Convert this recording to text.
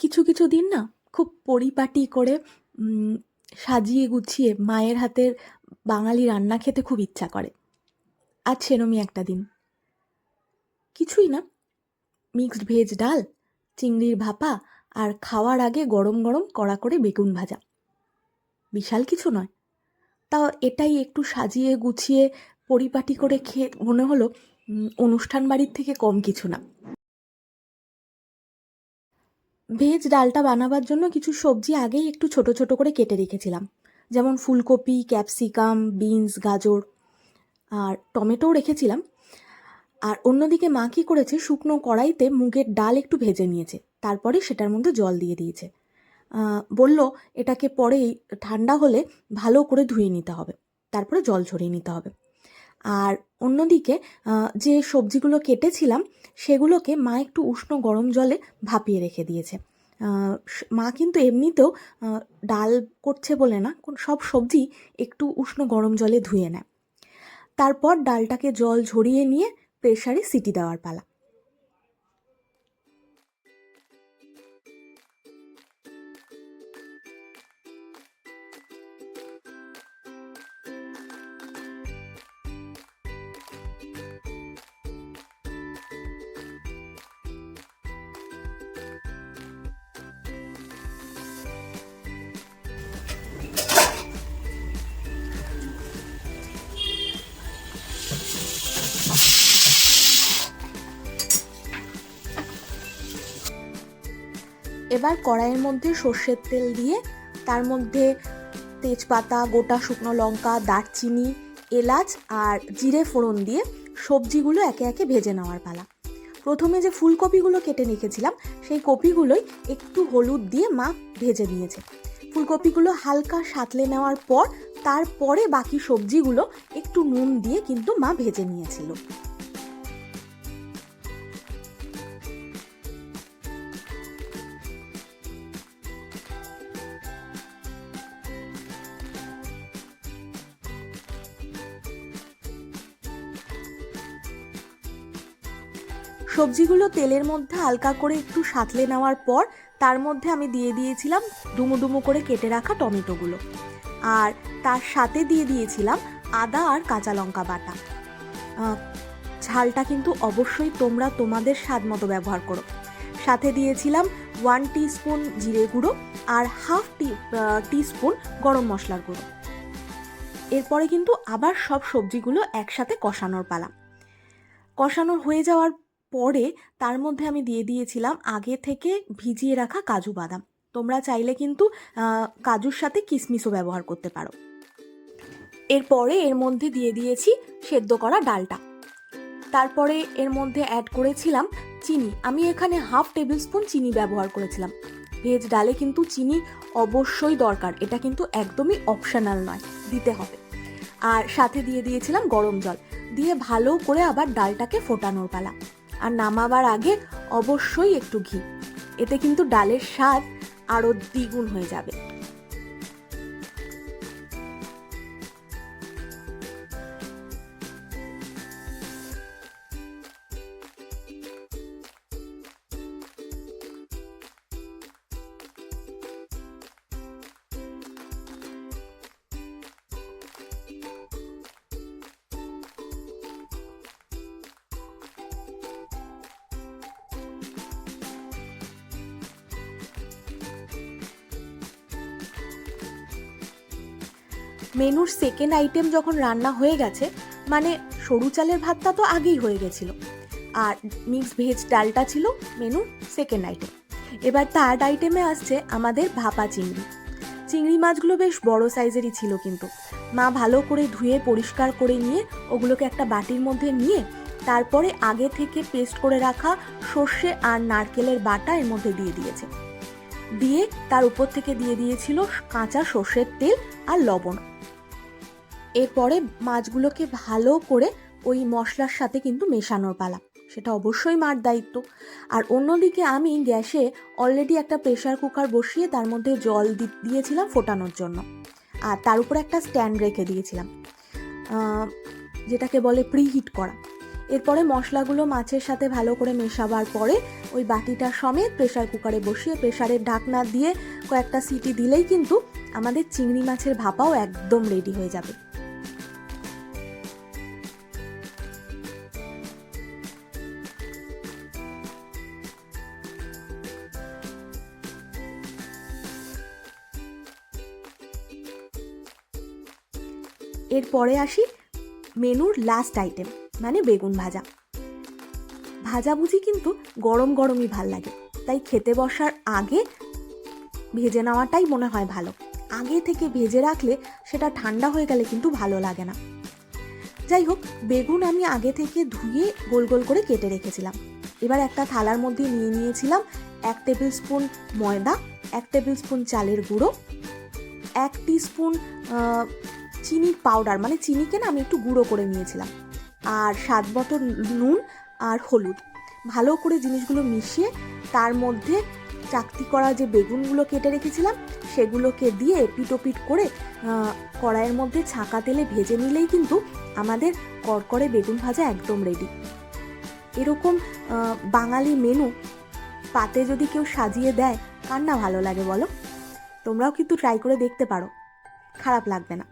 কিছু কিছু দিন না খুব পরিপাটি করে সাজিয়ে গুছিয়ে মায়ের হাতের বাঙালি রান্না খেতে খুব ইচ্ছা করে। আজ সেরমই একটা দিন। কিছুই না। মিক্সড ভেজ ডাল, চিংড়ির ভাপা আর খাওয়ার আগে গরম গরম কড়া করে বেগুন ভাজা। বিশাল কিছু নয়। তাও এটাই একটু সাজিয়ে গুছিয়ে পরিপাটি করে খেয়ে মনে হলো অনুষ্ঠান বাড়ির থেকে কম কিছু না। ভেজ ডালটা বানাবার জন্য কিছু সবজি আগেই একটু ছোট ছোট করে কেটে রেখেছিলাম। যেমন ফুলকপি, ক্যাপসিকাম, বিনস, গাজর আর টমেটোও রেখেছিলাম। আর অন্যদিকে মা কী করেছে, শুকনো কড়াইতে মুগের ডাল একটু ভেজে নিয়েছে। তারপরে সেটার মধ্যে জল দিয়ে দিয়েছে। বলল, এটাকে পরেই ঠান্ডা হলে ভালো করে ধুয়ে নিতে হবে। তারপরে জল ছড়িয়ে নিতে হবে। আর অন্যদিকে যে সবজিগুলো কেটেছিলাম, সেগুলোকে মা একটু উষ্ণ গরম জলে ভাপিয়ে রেখে দিয়েছে। মা কিন্তু এমনিতেও ডাল করছে বলে না সব সবজি একটু উষ্ণ গরম জলে ধুয়ে নেয়। তারপর ডালটাকে জল ঝরিয়ে নিয়ে প্রেশারে সিটি দেওয়ার পালা। এবার কড়াইয়ের মধ্যে সর্ষের তেল দিয়ে তার মধ্যে তেজপাতা, গোটা শুকনো লঙ্কা, দারচিনি, এলাচ আর জিরে ফোড়ন দিয়ে সবজিগুলো একে একে ভেজে নেওয়ার পালা। প্রথমে যে ফুলকপিগুলো কেটে রেখেছিলাম, সেই কপিগুলোই একটু হলুদ দিয়ে মা ভেজে নিয়েছে। ফুলকপিগুলো হালকা সাঁতলে নেওয়ার পর, তারপরে বাকি সবজিগুলো একটু নুন দিয়ে কিন্তু মা ভেজে নিয়েছিল। সবজিগুলো তেলের মধ্যে হালকা করে একটু সাঁতলে নেওয়ার পর তার মধ্যে আমি দিয়ে দিয়েছিলাম ডুমো ডুমো করে কেটে রাখা টমেটোগুলো। আর তার সাথে দিয়ে দিয়েছিলাম আদা আর কাঁচা লঙ্কা বাটা। ঝালটা কিন্তু অবশ্যই তোমরা তোমাদের স্বাদ মতো ব্যবহার করো। সাথে দিয়েছিলাম ওয়ান স্পুন জিরে গুঁড়ো আর হাফ টি টিস্পুন গরম মশলার গুঁড়ো। এরপরে কিন্তু আবার সব সবজিগুলো একসাথে কষানোর পালা। কষানো হয়ে যাওয়ার পরে তার মধ্যে আমি দিয়ে দিয়েছিলাম আগে থেকে ভিজিয়ে রাখা কাজু বাদাম। তোমরা চাইলে কিন্তু কাজুর সাথে কিশমিশও ব্যবহার করতে পারো। এরপরে এর মধ্যে দিয়ে দিয়েছি সেদ্ধ করা ডালটা। তারপরে এর মধ্যে অ্যাড করেছিলাম চিনি। আমি এখানে হাফ টেবিল স্পুন চিনি ব্যবহার করেছিলাম। ভেজ ডালে কিন্তু চিনি অবশ্যই দরকার। এটা কিন্তু একদমই অপশনাল নয়, দিতে হবে। আর সাথে দিয়ে দিয়েছিলাম গরম জল। দিয়ে ভালো করে আবার ডালটাকে ফোটানোর পালা। নামাবার আগে অবশ্যই একটু ঘি। এতে কিন্তু ডালের স্বাদ আরও দ্বিগুণ হয়ে যাবে। মেনুর সেকেন্ড আইটেম যখন রান্না হয়ে গেছে মানে সরু চালের ভাতটা তো আগেই হয়ে গেছিল। আর মিক্স ভেজ ডালটা ছিল মেনুর সেকেন্ড আইটেম এবার থার্ড আইটেমে আসছে আমাদের ভাপা চিংড়ি। চিংড়ি মাছগুলো বেশ বড় সাইজেরই ছিল কিন্তু। মা ভালো করে ধুয়ে, পরিষ্কার করে নিয়ে ওগুলোকে একটা বাটির মধ্যে নিয়ে তারপরে আগে থেকে পেস্ট করে রাখা সর্ষে আর নারকেলের বাটা এর মধ্যে দিয়ে দিয়েছে। দিয়ে তার উপর থেকে দিয়ে দিয়েছিল কাঁচা সর্ষের তেল আর লবণ। এরপরে মাছগুলোকে ভালো করে ওই মশলার সাথে কিন্তু মেশানোর পালা। সেটা অবশ্যই মার দায়িত্ব। আর অন্যদিকে আমি গ্যাসে অলরেডি একটা প্রেশার কুকার বসিয়ে তার মধ্যে জল দিয়েছিলাম ফোটানোর জন্য। আর তার উপরে একটা স্ট্যান্ড রেখে দিয়েছিলাম। যেটাকে বলে প্রিহিট করা। এরপরে মশলাগুলো মাছের সাথে ভালো করে মেশাবার পরে ওই বাটিটা সমেত প্রেশার কুকারে বসিয়ে প্রেসারের ঢাকনা দিয়ে কয়েকটা সিটি দিলেই কিন্তু আমাদের চিংড়ি মাছের ভাপাও একদম রেডি হয়ে যাবে। এরপরে আসি মেনুর লাস্ট আইটেম মানে বেগুন ভাজা। ভাজাভুজি কিন্তু গরম গরমই ভালো লাগে, তাই খেতে বসার আগে ভেজে নেওয়াটাই মনে হয় ভালো। আগে থেকে ভেজে রাখলে সেটা ঠান্ডা হয়ে গেলে কিন্তু ভালো লাগে না। যাই হোক, বেগুন আমি আগে থেকে ধুয়ে গোল গোল করে কেটে রেখেছিলাম। এবার একটা থালার মধ্যে নিয়ে নিয়েছিলাম এক টেবিল স্পুন ময়দা, এক টেবিল স্পুন চালের গুঁড়ো, এক স্পুন চিনির পাউডার মানে চিনিকে না আমি একটু গুঁড়ো করে নিয়েছিলাম। আর স্বাদ মতো নুন আর হলুদ। ভালো করে জিনিসগুলো মিশিয়ে তার মধ্যে চাকতি করা যে বেগুনগুলো কেটে রেখেছিলাম, সেগুলোকে দিয়ে পিটোপিট করে কড়াইয়ের মধ্যে ছাঁকা তেলে ভেজে নিলেই কিন্তু আমাদের কড়কড়ে বেগুন ভাজা একদম রেডি এরকম বাঙালি মেনু পাতে যদি কেউ সাজিয়ে দেয়, কার না ভালো লাগে বলো? তোমরাও কিন্তু ট্রাই করে দেখতে পারো। খারাপ লাগবে না।